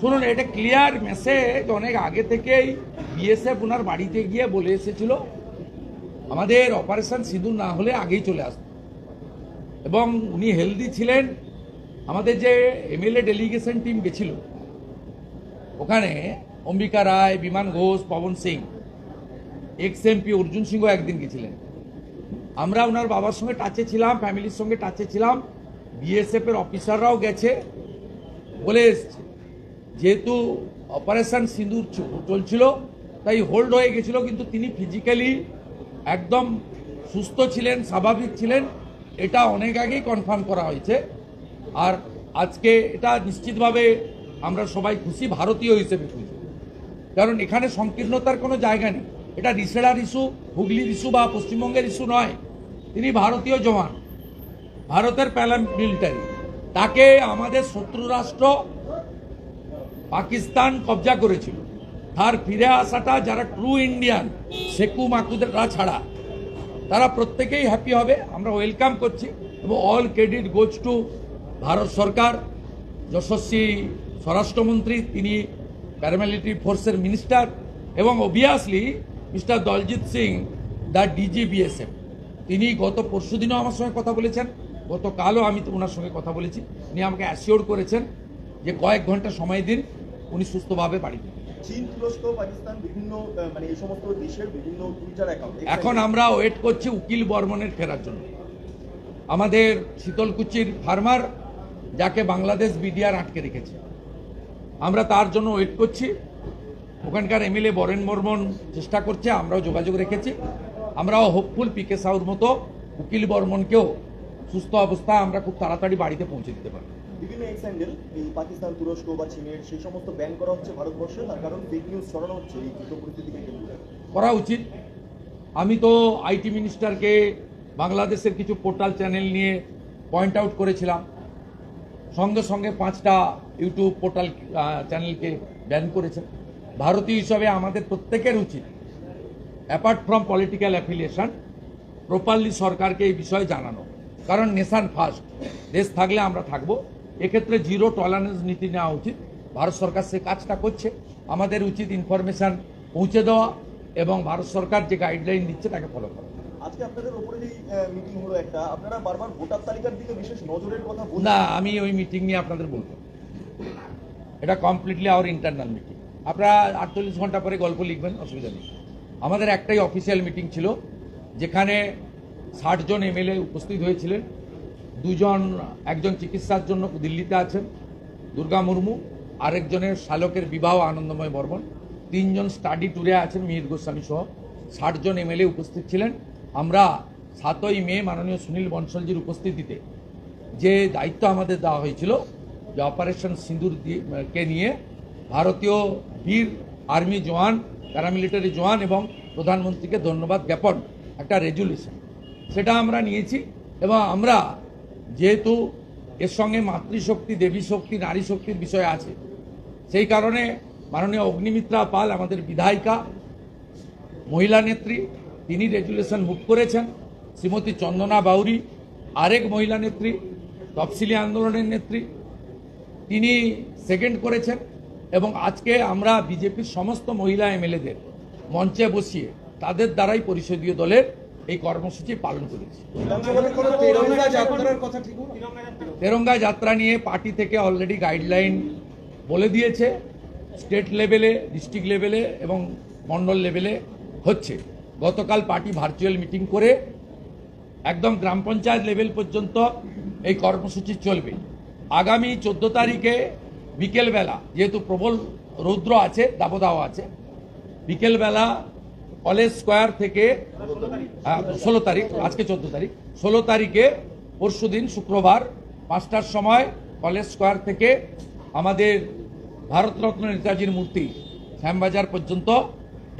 শুনুন এটা clear message অনেক আগে থেকেই বিএসএফ ওনার বাড়িতে গিয়ে বলে এসেছিল আমাদের অপারেশন সিঁদুর না হলে আগেই চলে আসত এবং উনি হেলদি ছিলেন আমাদের যে এমএলএ ডেলিগেশন টিম গেছিল ওখানে অম্বিকা রায় বিমান ঘোষ পবন সিং এক্স এমপি অর্জুন সিংহ একদিন গেছিলেন আমরা ওনার বাবার সঙ্গে টাচে ছিলাম ফ্যামিলির সঙ্গে টাচে ছিলাম বিএসএফের অফিসাররাও গেছে বলে এসছে যেহেতু অপারেশান সিঁদুর চলছিল তাই হোল্ড হয়ে গেছিল কিন্তু তিনি ফিজিক্যালি একদম সুস্থ ছিলেন স্বাভাবিক ছিলেন এটা অনেক আগেই কনফার্ম করা হয়েছে আর আজকে এটা নিশ্চিতভাবে আমরা সবাই খুশি ভারতীয় হিসেবে খুশি কারণ এখানে সংকীর্ণতার কোনো জায়গা নেই এটা রিসেড়ার ইস্যু হুগলির ইস্যু বা পশ্চিমবঙ্গের ইস্যু নয় তিনি ভারতীয় জওয়ান ভারতের মিলিটারি তাকে আমাদের শত্রু রাষ্ট্র পাকিস্তান কবজা করেছিল তার ফিরে আসাটা যারা ট্রু ইন্ডিয়ান সেকু মাকুদেররা ছাড়া তারা প্রত্যেকেই হ্যাপি হবে আমরা ওয়েলকাম করছি এবং all credit goes to Bharat সরকার যশস্বী স্বরাষ্ট্রমন্ত্রী তিনি প্যারামিলিটারি ফোর্সের মিনিস্টার এবং obviously Mister Daljit Singh the DG BSF তিনি গত পরশু দিনও আমার সঙ্গে কথা বলেছেন গতকালও আমি তো ওনার সঙ্গে কথা বলেছি উনি আমাকে অ্যাসিওর করেছেন যে কয়েক ঘন্টা সময় দিন উনি সুস্থভাবে বাড়ি চীন মানে এখন আমরা ওয়েট করছি উকিল বর্মনের ফেরার জন্য আমাদের শীতলকুচির ফার্মার যাকে বাংলাদেশ বিডিআর আটকে রেখেছে আমরা তার জন্য ওয়েট করছি ওখানকার এমএলএ বরেন বর্মন চেষ্টা করছে আমরাও যোগাযোগ রেখেছি আমরাও হোপফুল পি কে সাউর মতো উকিল বর্মনকেও সুস্থ অবস্থা আমরা খুব তাড়াতাড়ি বাড়িতে পৌঁছে দিতে পারবো বিভিন্ন এক্স হ্যান্ডেল এই পাকিস্তান তুরস্ক বা চীনের সেই সমস্ত ব্যান করা হচ্ছে ভারতবর্ষে তার কারণ ফেক নিউজ ছড়ানো হচ্ছে এই পরিস্থিতিকে করা উচিত আমি তো আইটি মিনিস্টারকে বাংলাদেশের কিছু পোর্টাল চ্যানেল নিয়ে পয়েন্ট আউট করেছিলাম সঙ্গে সঙ্গে পাঁচটা ইউটিউব পোর্টাল চ্যানেলকে ব্যান করেছে ভারতীয় হিসাবে আমাদের প্রত্যেকের উচিত apart from political affiliation properly সরকারকে এই বিষয়ে জানানো কারণ নেশান ফার্স্ট দেশ থাকলে আমরা থাকবো এক্ষেত্রে জিরো টলারেন্স নীতি নেওয়া উচিত ভারত সরকার সে কাজটা করছে আমাদের উচিত ইনফরমেশান পৌঁছে দেওয়া এবং ভারত সরকার যে গাইডলাইন দিচ্ছে তাকে ফলো করা আজকে না আমি ওই মিটিং নিয়ে আপনাদের বলবো এটা কমপ্লিটলি আওয়ার ইন্টারনাল মিটিং আপনারা আটচল্লিশ ঘন্টা পরে গল্প লিখবেন অসুবিধা নেই আমাদের একটাই অফিসিয়াল মিটিং ছিল যেখানে ষাটজন এমএলএ উপস্থিত হয়েছিলেন দুজন একজন চিকিৎসার জন্য দিল্লিতে আছেন দুর্গা মুর্মু আরেকজনের শালকের বিবাহ আনন্দময় বর্মন তিনজন স্টাডি ট্যুরে আছেন মিহির গোস্বামী সহ ষাটজন এমএলএ উপস্থিত ছিলেন আমরা সাতই মে মাননীয় সুনীল বনসলজির উপস্থিতিতে যে দায়িত্ব আমাদের দেওয়া হয়েছিল যে অপারেশন সিঁদুর কে নিয়ে ভারতীয় বীর আর্মি জওয়ান প্যারামিলিটারি জওয়ান এবং প্রধানমন্ত্রীকে ধন্যবাদ জ্ঞাপন একটা রেজুলেশন সেটা আমরা নিয়েছি এবং আমরা যেহেতু এর সঙ্গে মাতৃশক্তি দেবী শক্তি নারী শক্তির বিষয় আছে সেই কারণে মাননীয় অগ্নিমিত্রা পাল আমাদের বিধায়িকা মহিলা নেত্রী তিনি রেজুলেশন মুখ করেছেন শ্রীমতী চন্দনা বাউরি আরেক মহিলা নেত্রী তফসিলি আন্দোলনের নেত্রী তিনি সেকেন্ড করেছেন এবং আজকে আমরা বিজেপির সমস্ত মহিলা এমএলএদের মঞ্চে বসিয়ে তাদের দ্বারাই পরিষদীয় দলের এই কর্মসূচি পালন করেছি তেরঙ্গা যাত্রা নিয়ে পার্টি থেকে অলরেডি গাইডলাইন বলে দিয়েছে স্টেট লেভেলে ডিস্ট্রিক্ট লেভেলে এবং মন্ডল লেভেলে হচ্ছে গতকাল পার্টি ভার্চুয়াল মিটিং করে একদম গ্রাম পঞ্চায়েত লেভেল পর্যন্ত এই কর্মসূচি চলবে আগামী চোদ্দ তারিখে বিকেলবেলা যেহেতু প্রবল রৌদ্র আছে দাবদাহ আছে বিকেলবেলা কলেজ স্কোয়ার থেকে ষোলো তারিখ আজকে চোদ্দ তারিখ ষোলো তারিখে পরশু দিন শুক্রবার পাঁচটার সময় কলেজ স্কোয়ার থেকে আমাদের ভারতরত্ন নেতাজির মূর্তি শ্যামবাজার পর্যন্ত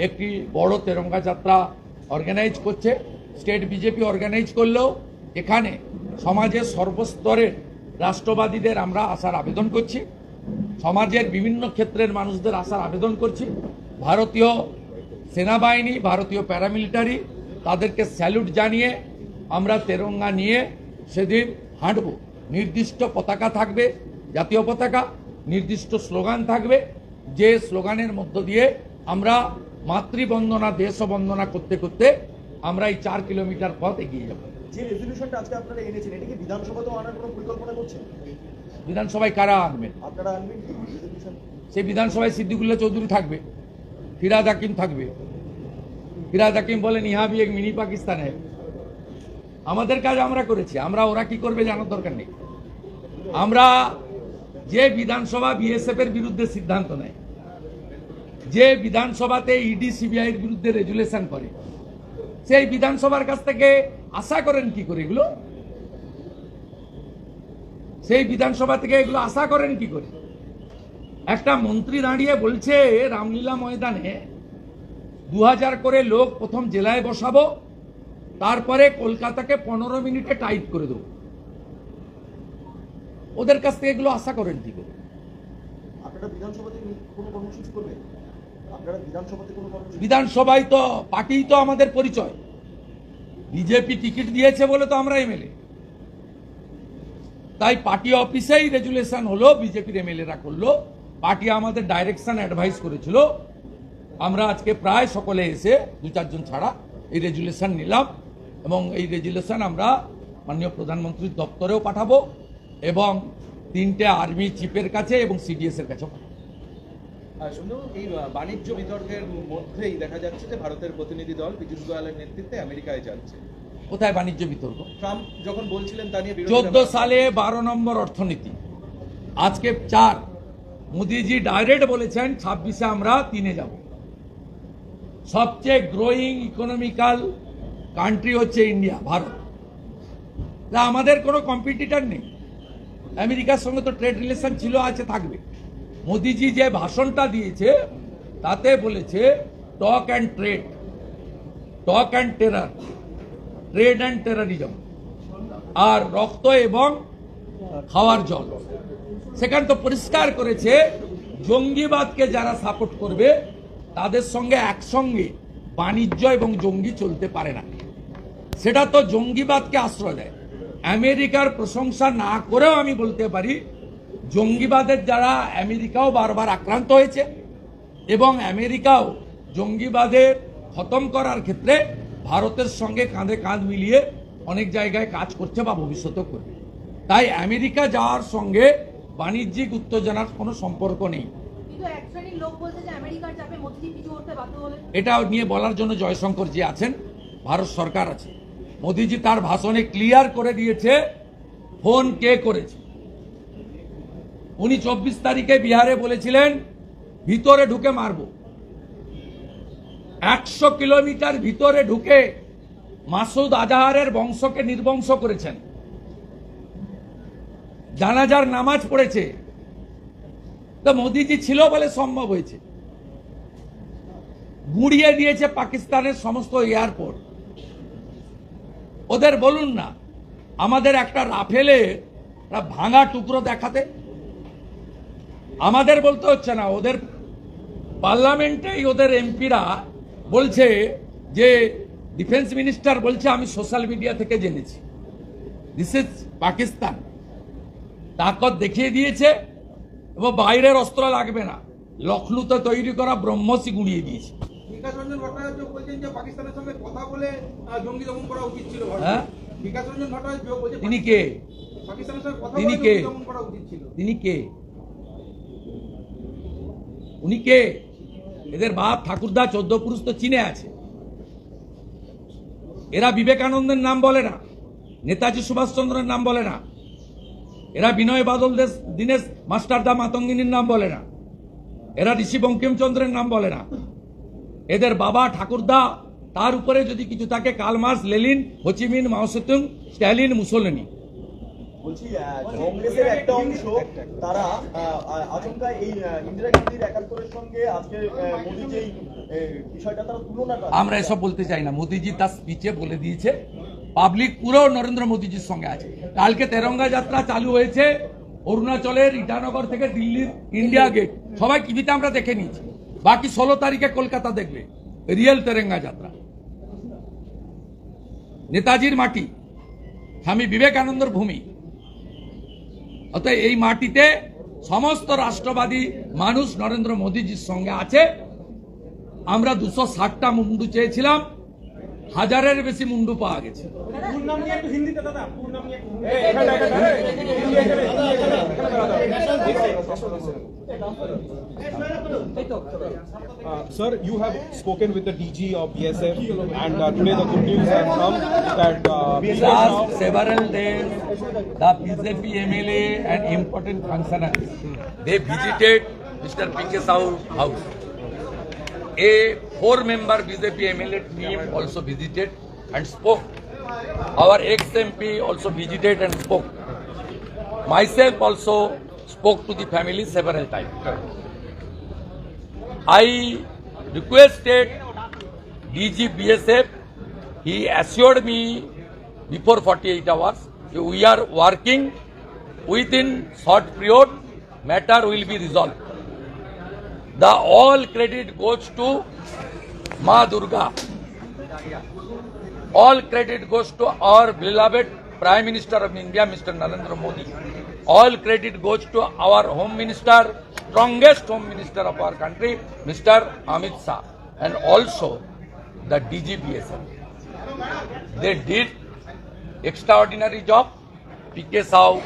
একটি বড় তেরঙ্গা যাত্রা অর্গানাইজ করছে স্টেট বিজেপি অর্গানাইজ করলেও এখানে সমাজের সর্বস্তরের রাষ্ট্রবাদীদের আমরা আসার আবেদন করছি সমাজের বিভিন্ন ক্ষেত্রের মানুষদের আসার আবেদন করছি ভারতীয় সেনাবাহিনী ভারতীয় প্যারামিলিটারি তাদেরকে স্যালুট জানিয়ে আমরা তেরঙ্গা নিয়ে সেদিন হাঁটব নির্দিষ্ট পতাকা থাকবে জাতীয় পতাকা নির্দিষ্ট স্লোগান থাকবে যে স্লোগানের মধ্য দিয়ে আমরা মাতৃবন্দনা দেশ বন্দনা করতে করতে আমরা এই চার কিলোমিটার পথ এগিয়ে যাব বিধানসভায় কারা আনবেন সেই বিধানসভায় সিদ্দিকুল্লা চৌধুরী থাকবে ফিরাজ হাকিম থাকবে ফিরাজ হাকিম বলেন ইহাবি এক মিনি পাকিস্তান আমাদের কাজ আমরা করেছি আমরা ওরা কি করবে জানার দরকার নেই আমরা যে বিধানসভা বিএসএফ এর বিরুদ্ধে সিদ্ধান্ত নেয় যে বিধানসভাতে ইডি সিবিআইয়ের বিরুদ্ধে রেজুলেশন করে সেই বিধানসভার কাছ থেকে আশা করেন কি করে এগুলো সেই বিধানসভা থেকে এগুলো আশা করেন কি করে একটা মন্ত্রী দাঁড়িয়ে বলছে রামলীলা ময়দানে দু করে লোক প্রথম জেলায় বসাবো তারপরে কলকাতাকে পনেরো মিনিটে টাইট করে দেব ওদের কাছ থেকে এগুলো আশা করেন কি বিধানসভায় তো পার্টি তো আমাদের পরিচয় বিজেপি টিকিট দিয়েছে বলে তো আমরা এমএলএ তাই পার্টি অফিসেই রেজুলেশন হলো বিজেপির এমএলএরা করলো পার্টি আমাদের ডাইরেকশন অ্যাডভাইস করেছিল আমরা আজকে প্রায় সকলে এসে দু চারজন ছাড়া এই রেজুলেশন নিলাম এবং এই রেজুলেশন আমরা মাননীয় প্রধানমন্ত্রীর দপ্তরেও পাঠাবো এবং তিনটে আর্মি চিফের কাছে এবং সিডিএসের কাছেও পাঠাবো এই বাণিজ্য বিতর্কের মধ্যেই দেখা যাচ্ছে যে ভারতের প্রতিনিধি দল পীযুষ গোয়ালের নেতৃত্বে আমেরিকায় যাচ্ছে কোথায় বাণিজ্য বিতর্ক ট্রাম্প যখন বলছিলেন তা নিয়ে চোদ্দ সালে বারো নম্বর অর্থনীতি আজকে চার মোদিজি ডাইরেক্ট বলেছেন ছাব্বিশে আমরা তিনে যাব সবচেয়ে গ্রোয়িং ইকোনমিক্যাল কান্ট্রি হচ্ছে ইন্ডিয়া ভারত তা আমাদের কোনো কম্পিটিটার নেই আমেরিকার সঙ্গে তো ট্রেড রিলেশন ছিল আছে থাকবে মোদিজি যে ভাষণটা দিয়েছে তাতে বলেছে talk and trade talk and terror trade and terrorism আর রক্ত এবং খাওয়ার জল সেখানে তো পরিষ্কার করেছে জঙ্গিবাদকে যারা সাপোর্ট করবে তাদের সঙ্গে একসঙ্গে বাণিজ্য এবং জঙ্গি চলতে পারে না সেটা তো জঙ্গিবাদকে আশ্রয় দেয় আমেরিকার প্রশংসা না করেও আমি বলতে পারি জঙ্গিবাদের যারা আমেরিকাও বারবার আক্রান্ত হয়েছে এবং আমেরিকাও জঙ্গিবাদের খতম করার ক্ষেত্রে ভারতের সঙ্গে কাঁধে কাঁধ মিলিয়ে অনেক জায়গায় কাজ করছে বা ভবিষ্যতেও করবে তাই আমেরিকা যাওয়ার সঙ্গে বাণিজ্যিক উত্তেজনার কোনো সম্পর্ক নেই এটা নিয়ে বলার জন্য জয়শঙ্কর যে আছেন ভারত সরকার আছে মোদিজি তার ভাষণে ক্লিয়ার করে দিয়েছে ফোন কে করেছে উনি চব্বিশ তারিখে বিহারে বলেছিলেন ভিতরে ঢুকে মারব একশো কিলোমিটার ভিতরে ঢুকে মাসুদ আজাহারের বংশকে নির্বংশ করেছেন জানাজার নামাজ পড়েছে তো মোদিজি ছিল বলে সম্ভব হয়েছে গুড়িয়ে দিয়েছে পাকিস্তানের সমস্ত এয়ারপোর্ট ওদের বলুন না আমাদের একটা রাফেলে ভাঙা টুকরো দেখাতে আমাদের বলতে হচ্ছে না ওদের পার্লামেন্টেই ওদের এমপিরা বলছে যে ডিফেন্স মিনিস্টার বলছে আমি সোশ্যাল মিডিয়া থেকে জেনেছি দিস ইজ পাকিস্তান তাকত দেখিয়ে দিয়েছে এবং বাইরের অস্ত্র লাগবে না লখনৌতে তৈরি করা ব্রহ্মসি গুঁড়িয়ে দিয়েছে হ্যাঁ? তিনি উনি কে এদের বাপ ঠাকুরদা চোদ্দ পুরুষ তো চিনে আছে এরা বিবেকানন্দের নাম বলে না নেতাজি সুভাষ চন্দ্রের নাম বলে না এরা বিনয় বাদল দেশ দীনেশ মাস্টারদা মাতঙ্গিনীর নাম বলে না এরা ঋষি বঙ্কিমচন্দ্রের নাম বলে না এদের বাবা ঠাকুরদা তার উপরে যদি কিছু থাকে কালমাস লেলিন হচিমিন মাওসেতুং স্ট্যালিন মুসলিনী আমরা এসব বলতে চাই না মোদীজি তার স্পিচে বলে দিয়েছে পাবলিক পুরো নরেন্দ্র মোদীজির সঙ্গে আছে কালকে তেরঙ্গা যাত্রা চালু হয়েছে অরুণাচলের ইটানগর থেকে দিল্লির ইন্ডিয়া গেট সবাই টিভিতে আমরা দেখে নিয়েছি বাকি ষোলো তারিখে কলকাতা দেখবে রিয়েল তেরেঙ্গা যাত্রা নেতাজির মাটি স্বামী বিবেকানন্দর ভূমি অতএব এই মাটিতে সমস্ত রাষ্ট্রবাদী মানুষ নরেন্দ্র মোদীজির সঙ্গে আছে আমরা দুশো ষাটটা মুন্ডু চেয়েছিলাম হাজারের বেশি মুন্ডু পাওয়া গেছে Uh, Sir, you have spoken with the DG of BSF, and uh, today the good news has come that uh, BSF last now- several days, the BJP MLA and important functionaries, they visited Mr. P.K. Sahu house. A Four member BJP MLA team also visited and spoke. Our ex-MP also visited and spoke. Myself also spoke to the family several times. I requested DG BSF. He assured me before 48 hours, we are working within short period, matter will be resolved. The all credit goes to Ma Durga. All credit goes to our beloved Prime Minister of India, Mr. Narendra Modi. All credit goes to our Home Minister, strongest Home Minister of our country, Mr. Amit Shah, and also the DGPSL. They did extraordinary job. PK Sao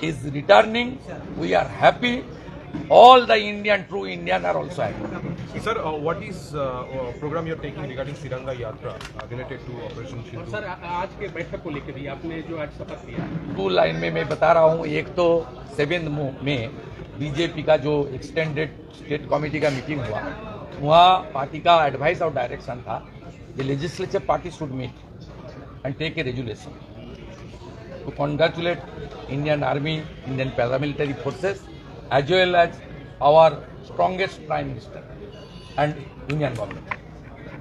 is returning. We are happy. All the Indian, true Indian are also happy. Sir, uh, what is uh, program you're taking regarding Siranga Yatra uh, related to Operation Shindu? और sir आज के बैठक को लेकर भी आपने जो आज शपथ लिया दो लाइन में मैं बता रहा हूँ एक तो सेवेंथ में बीजेपी का जो एक्सटेंडेड स्टेट कमेटी का मीटिंग हुआ वहाँ पार्टी का एडवाइस और डायरेक्शन था the legislature party should meet and take a resolution to congratulate Indian Army, Indian paramilitary forces, as well as our strongest Prime Minister. and Union Government.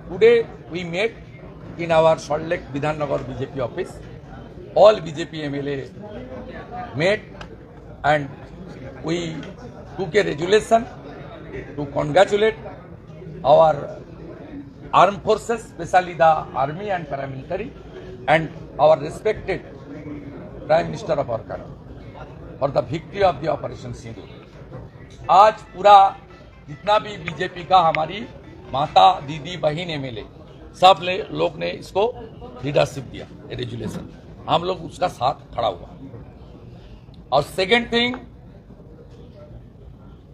Today we met in our Salt Lake Vidhanagar BJP office. All BJP MLA met and we took a resolution to congratulate our armed forces, especially the army and paramilitary and our respected Prime Minister of our country for the victory of the Operation Sindhu. आज पूरा जितना भी BJP का हमारी माता दीदी बहन MLA सब ले, लोग ने इसको लीडरशिप दिया रेजुलेशन हम लोग उसका साथ खड़ा हुआ और सेकेंड थिंग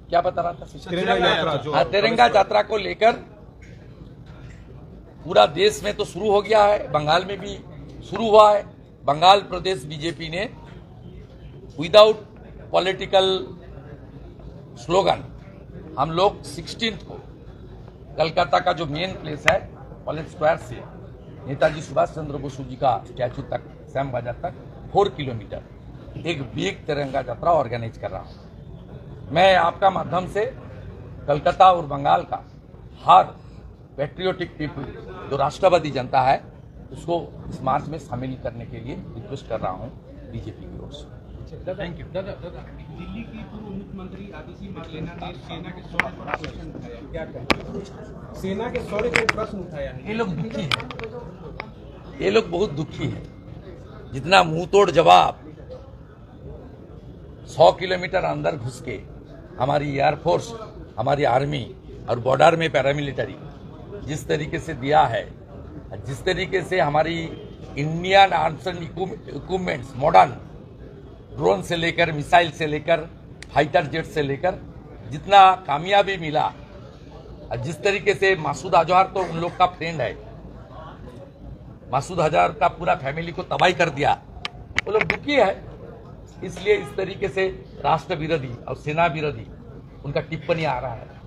क्या बता रहा था अच्छा तिरंगा हाँ, तिरंगा यात्रा को लेकर पूरा देश में तो शुरू हो गया है बंगाल में भी शुरू हुआ है बंगाल प्रदेश बीजेपी ने विदाउट पॉलिटिकल स्लोगन हम लोग सिक्सटीन को कलकत्ता का जो मेन प्लेस है कॉलेज स्क्वायर से नेताजी सुभाष चंद्र बोस जी का स्टैचू तक सैम बाजार तक फोर किलोमीटर एक बीक तिरंगा यात्रा ऑर्गेनाइज कर रहा हूँ मैं आपका माध्यम से कलकत्ता और बंगाल का हर पेट्रियोटिक पीपल जो राष्ट्रवादी जनता है उसको इस मार्च में शामिल करने के लिए रिक्वेस्ट कर रहा हूँ बीजेपी की ओर से सेना के प्रश्न उठाया ये लोग दुखी ये लोग बहुत दुखी है जितना मुंह तोड़ जवाब सौ किलोमीटर अंदर घुस के हमारी एयरफोर्स हमारी आर्मी और बॉर्डर में पैरामिलिटरी जिस तरीके से दिया है जिस तरीके से हमारी Indian arms and equipments modern drone से लेकर मिसाइल से लेकर फाइटर जेट से लेकर जितना कामयाबी मिला और जिस तरीके से मासूद अजहर तो उन लोग का फ्रेंड है मासूद अजहर का पूरा फैमिली को तबाही कर दिया वो लोग दुखी है इसलिए इस तरीके से राष्ट्र विरोधी और सेना विरोधी उनका टिप्पणी आ रहा है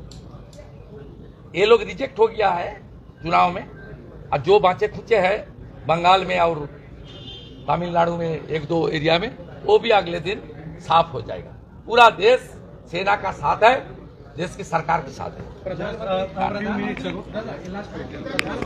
ये लोग रिजेक्ट हो गया है चुनाव में और जो बाँचे खुचे हैं बंगाल में और तमिलनाडु में एक दो एरिया में वो भी अगले दिन साफ हो जाएगा पूरा देश सेना का साथ है देश की सरकार के साथ है